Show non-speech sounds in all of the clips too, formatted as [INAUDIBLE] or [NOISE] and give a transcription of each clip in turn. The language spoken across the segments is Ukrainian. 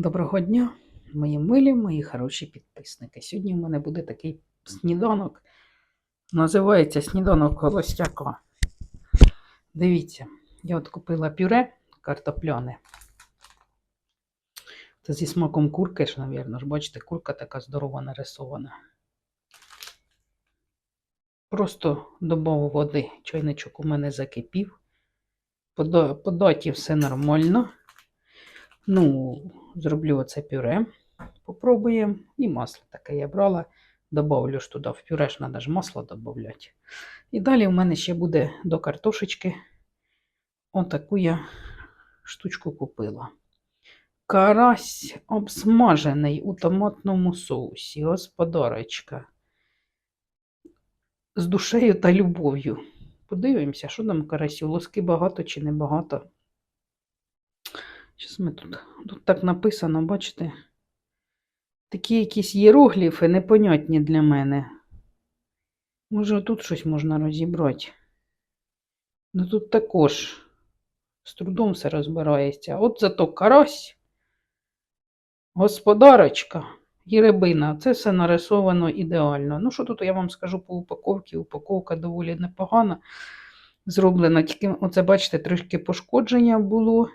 Доброго дня, мої милі, мої хороші підписники. Сьогодні в мене буде такий сніданок. Називається сніданок холостяка. Дивіться, я от купила пюре картопляне. Це зі смаком курки ж, мабуть, бачите, курка така здорова нарисована. Просто додав води. Чайничок у мене закипів. По даті все нормально. Ну, зроблю оце пюре. Попробуємо. І масло таке я брала. Добавлю ж туди в пюре ж треба ж масло додати. І далі в мене ще буде до картошечки. Отаку я штучку купила. Карась обсмажений у томатному соусі. Господарочка. З душею та любов'ю. Подивимося, що там карасю. Лоски багато чи не багато. Щас ми тут. Тут так написано, бачите? Такі якісь єрогліфи непонятні для мене. Може, тут щось можна розібрати. Ну тут також з трудом все розбирається. От зато карась, господарочка і рибина. Це все нарисовано ідеально. Ну, що тут я вам скажу по упаковці? Упаковка доволі непогана. Зроблена. Тільки, оце, бачите, трішки пошкодження було.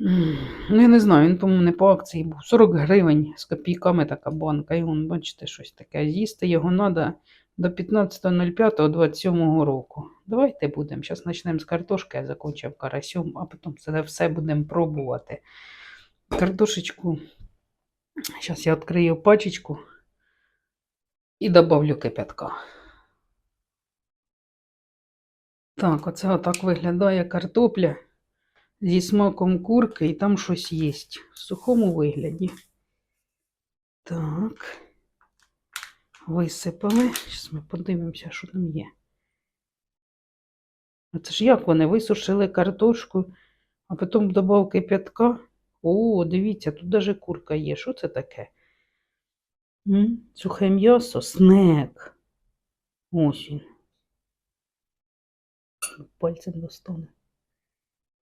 Ну, я не знаю, він, по-моєму, не по акції був. 40 гривень з копійками така банка. І вон, бачите, щось таке. З'їсти його треба до 15.05.27 року. Давайте будемо. Зараз почнемо з картошки, я закінчив карасем, а потім це все будемо пробувати. Картошечку. Зараз я відкрию пачечку і добавлю кипятка. Так, оце отак виглядає картопля зі смаком курки, і там щось є в сухому вигляді. Так. Висипали. Зараз ми подивимося, що там є. А це ж як вони висушили картошку, а потім додав кип'ятка. О, дивіться, тут даже курка є. Що це таке? Сухе м'ясо, снек. Ось він. Пальцем достану.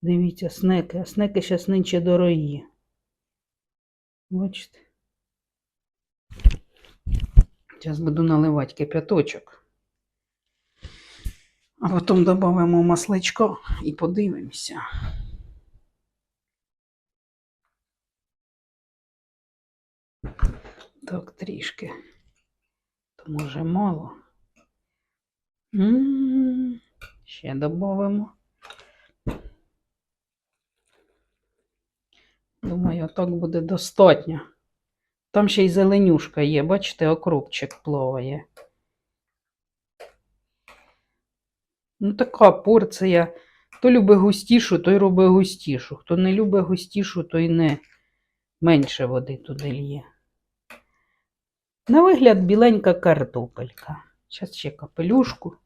Дивіться, снеки. А снеки зараз нинче дорогі. Бачите? Зараз буду наливати кип'яточок. А потім додамо масличко і подивимося. Так, трішки. То може мало. М, Ще додамо. Думаю, так буде достатньо. Там ще й зеленюшка є, бачите, окропчик плаває. Ну, така порція. Хто любить густішу, той робить густішу. Хто не любить густішу, той не менше води туди лє. На вигляд біленька картопелька. Зараз ще капелюшку.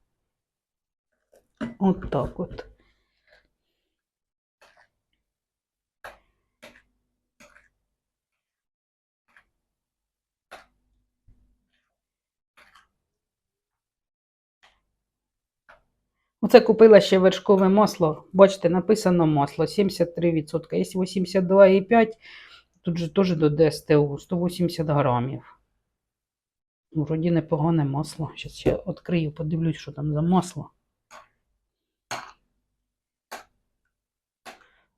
От так от. Оце купила ще вершкове масло. Бачите, написано масло 73%. Якщо 82,5, тут же теж до ДСТУ 180 грамів. Ну, Вроді непогане масло. Зараз я відкрию, подивлюсь, що там за масло.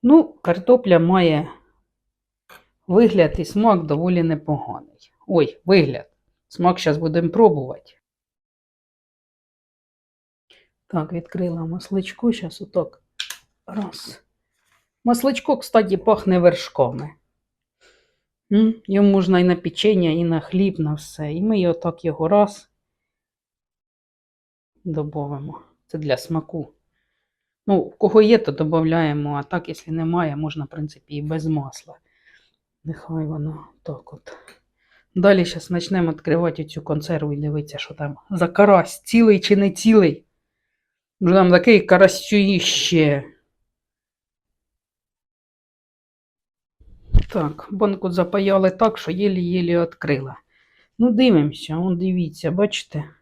Ну, картопля має вигляд і смак доволі непоганий. Ой, вигляд. Смак зараз будемо пробувати. Так, відкрила масличко. Зараз отак. Раз. Масличко, кстати, пахне вершками. Його можна і на печення, і на хліб, на все. І ми його так його раз додамо. Це для смаку. Ну, у кого є, то додаємо, а так, якщо немає, можна, в принципі, і без масла. Нехай воно так от. Далі зараз почнемо відкривати цю консерву і дивитися, що там за карась, цілий чи не цілий. Вже там такий карасюїще. Так, банку запаяли так, що єлі-єлі відкрила. Ну, дивимося, он дивіться, бачите?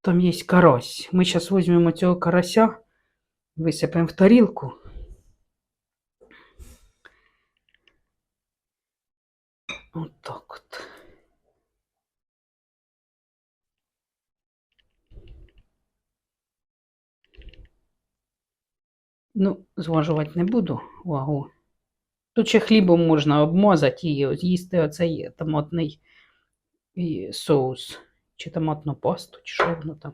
Там є карась. Ми зараз візьмемо цього карася, висипемо в тарілку. Отак от. Ну, зважувати не буду вагу. Тут ще хлібом можна обмазати і з'їсти оцей томатний соус. Чи томатну пасту, чи що воно там.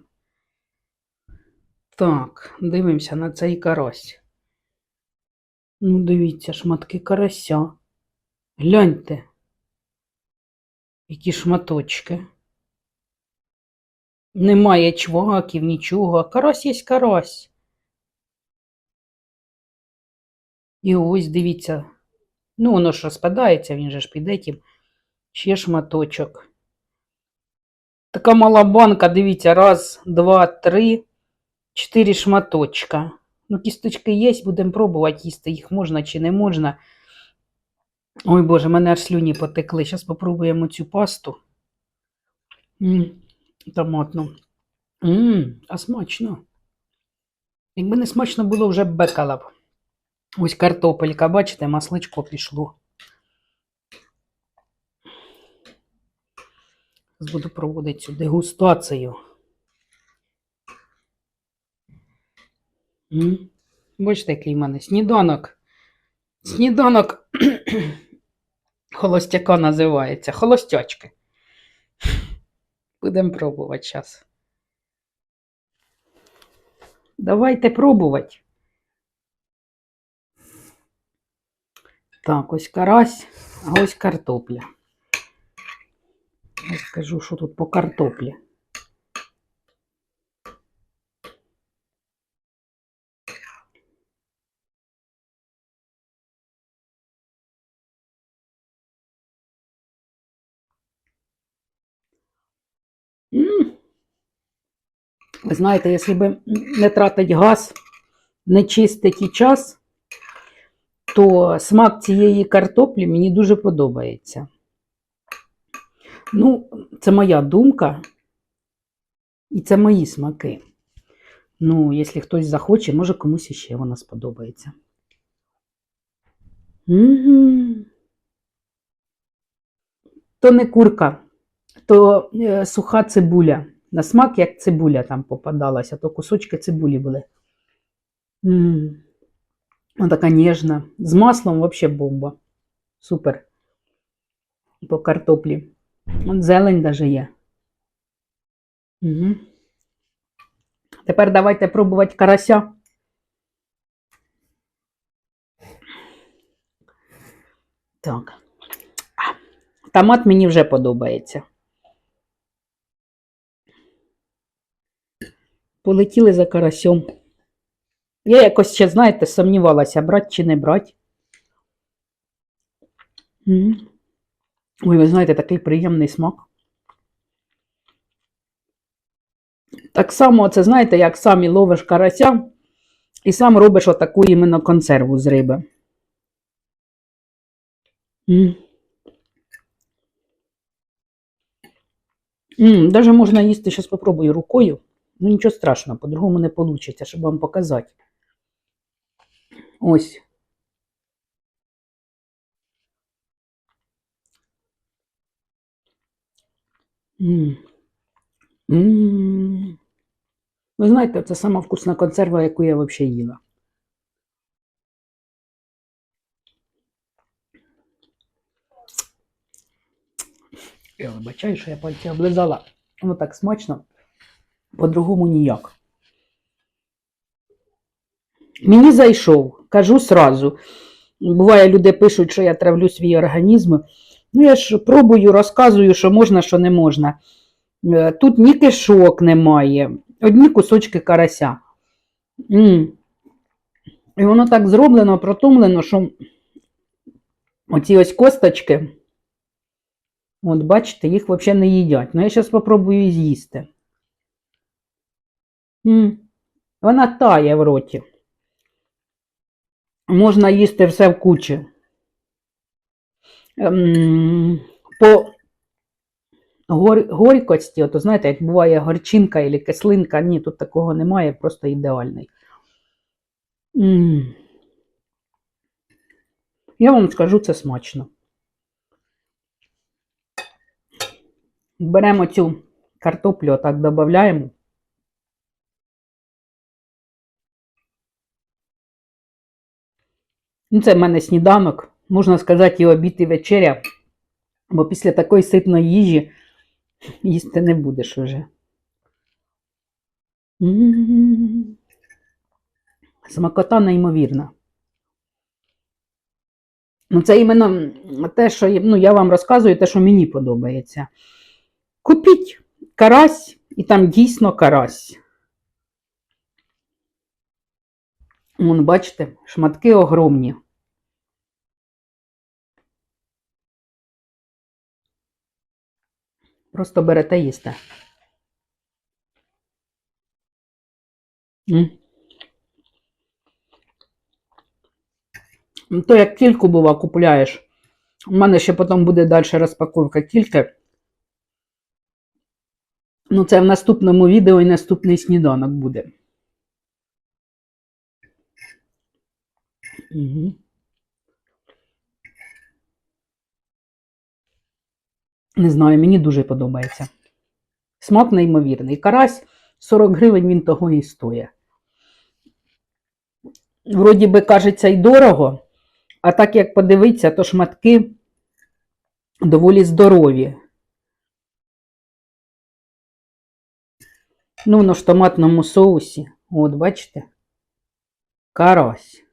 Так, дивимося на цей карась. Ну, дивіться, шматки карася. Гляньте. Які шматочки. Немає чваків, нічого. Карась є карась. І ось дивіться. Ну, воно ж розпадається, він же ж піде тім. Ще шматочок. Така мала банка, дивіться, раз, два, три, чотири шматочка. Ну, кісточки є, будемо пробувати їсти, їх можна чи не можна. Ой Боже, мене аж слюні потекли. Зараз спробуємо цю пасту. М, томатну. М, а смачно. Якби не смачно було, вже б бекала б. Ось картопелька, бачите, масличко пішло. Буду проводити цю дегустацію. М, Бачите, який в мене сніданок. Сніданок [CLEARS THROAT] холостяка називається. Холостячки. Будемо пробувати зараз. Давайте пробувати. Так, ось карась, а ось картопля. Я скажу, що тут по картоплі. Ви знаєте, якщо б не тратить газ, не чистить і час, то смак цієї картоплі мені дуже подобається. Ну, це моя думка. І це мої смаки. Ну, якщо хтось захоче, може комусь іще вона сподобається. Угу. То не курка, то е, суха цибуля. На смак, як цибуля там попадалася, то кусочки цибулі були. М. Вона така ніжна. З маслом взагалі бомба. Супер. По картоплі. От зелень даже є. Угу. Тепер давайте пробувати карася. Так. Томат мені вже подобається. Полетіли за карасьом. Я якось ще, знаєте, сумнівалася, брати чи не брати. Ой, ви знаєте, такий приємний смак. Так само, це знаєте, як самі ловиш карася і сам робиш отаку іменно консерву з риби. Даже можна їсти, зараз спробую рукою. Ну, нічого страшного, по-другому не вийде, щоб вам показати. Ось. М. Ви знаєте, це сама вкусна консерва, яку я взагалі їла. Я вибачаю, що я пальці облизала. Воно так смачно, по-другому ніяк. Мені зайшов, кажу сразу. Буває, люди пишуть, що я травлю свій організм. Ну, я ж пробую, розказую, що можна, що не можна. Е, Тут ні кишок немає, одні кусочки карася. І воно так зроблено, протомлено, що оці ось косточки, от бачите, їх взагалі не їдять. Ну, я зараз спробую з'їсти. Вона тає в роті. Можна їсти все в кучі. Ем, по гор, горькості, ото знаєте, як буває горчинка або кислинка, ні, тут такого немає, просто ідеальний. Я вам скажу, це смачно. Беремо цю картоплю, отак додаємо. Ну, це в мене сніданок, можна сказати, і обід, і вечеря. Бо після такої ситної їжі їсти не будеш уже. Смакота неймовірна. Ну, це іменно те, що ну, я вам розказую, те, що мені подобається. Купіть карась, і там дійсно карась. Вон, бачите, шматки огромні. Просто берете їсте. Ну, То як кільку бува купляєш. У мене ще потім буде далі розпаковка кільки. Ну, це в наступному відео і наступний сніданок буде. Не знаю, мені дуже подобається. Смак неймовірний. Карась 40 гривень він того і стоїть. Вроді би, кажеться, й дорого, а так як подивитися, то шматки доволі здорові. Ну, воно ж томатному соусі. От, бачите? Карась.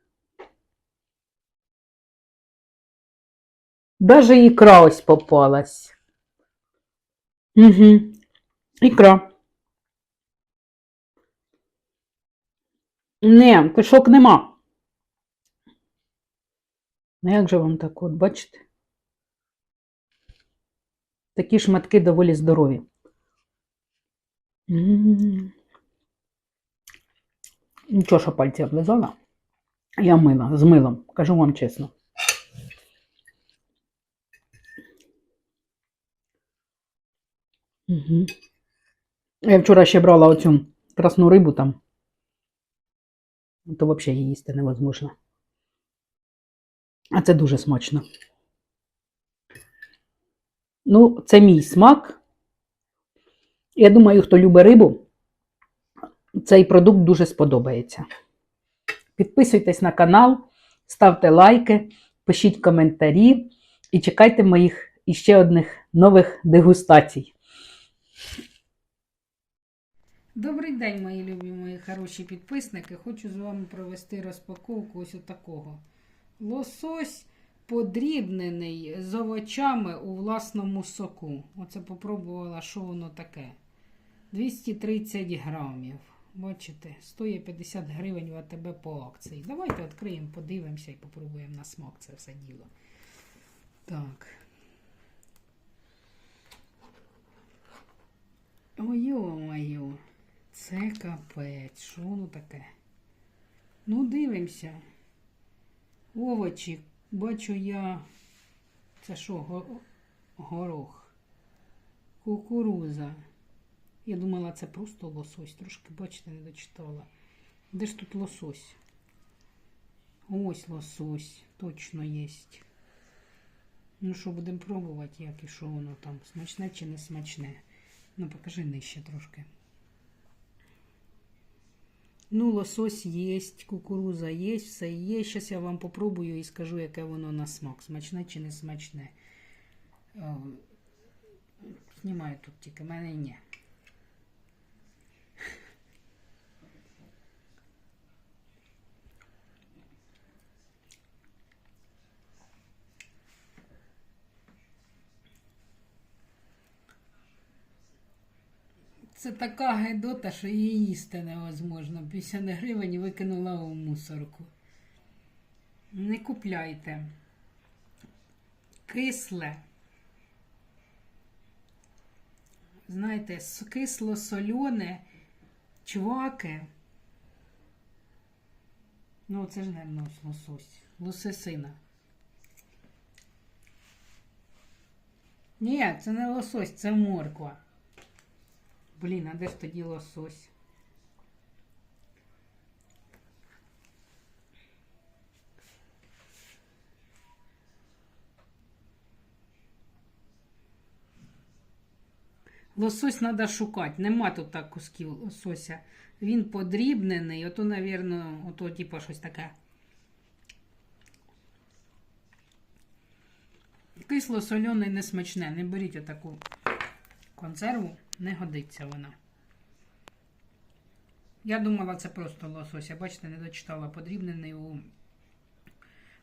Даже ікра ось попалась. Угу. Ікра. Не, кишок нема. Ну як же вам так от, бачите? Такі шматки доволі здорові. Нічого, що пальці облизала. Я мила з милом, кажу вам чесно. Угу. Я вчора ще брала оцю красну рибу там. То взагалі її їсти невозможно. А це дуже смачно. Ну, це мій смак. Я думаю, хто любить рибу, цей продукт дуже сподобається. Підписуйтесь на канал, ставте лайки, пишіть коментарі і чекайте моїх іще одних нових дегустацій. Добрий день, мої любі, мої хороші підписники. Хочу з вами провести розпаковку ось такого. Лосось подрібнений з овочами у власному соку. Оце попробувала, що воно таке. 230 грамів. Бачите, стоїть 50 гривень в АТБ по акції. Давайте відкриємо, подивимося і попробуємо на смак це все діло. Так. Ой-ой-ой. Це капець. Що воно таке? Ну, дивимося. Овочі. Бачу я. Це що, горох? Кукуруза. Я думала, це просто лосось. Трошки, бачите, не дочитала. Де ж тут лосось? Ось лосось. Точно є. Ну що, будемо пробувати, як і що воно там. Смачне чи не смачне. Ну, покажи нижче трошки. Ну, лосось є, кукуруза є, все є. Зараз я вам попробую і скажу, яке воно на смак. Смачне чи не смачне. Е, Знімаю тут тільки, мене ні. Це така гедота, що її їсти невозможно. 50 гривень викинула у мусорку. Не купляйте. Кисле. Знаєте, кисло-солене, чваки. Ну, це ж, мабуть, лосось. Лососина. Ні, це не лосось, це морква. Блін, а де ж тоді лосось? Лосось треба шукати. Нема тут так кусків лосося. Він подрібнений, ото, навірно, ото, типу, щось таке. Кисло солене не смачне. Не беріть отаку консерву, не годиться вона. Я думала, це просто лосось. Я бачите, не дочитала подрібнений у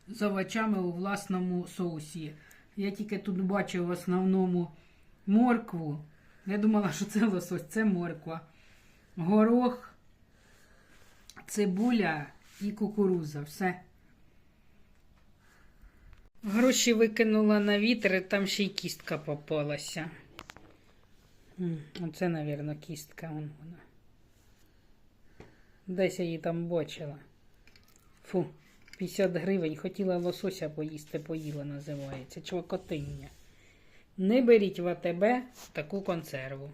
з овочами у власному соусі. Я тільки тут бачив в основному моркву. Я думала, що це лосось, це морква. Горох, цибуля і кукуруза. Все. Гроші викинула на вітер, там ще й кістка попалася. Оце, мабуть, кістка вон вона. Десь я її там бачила. Фу, 50 гривень. Хотіла лосося поїсти, поїла, називається. Чвакотиння. Не беріть в АТБ таку консерву.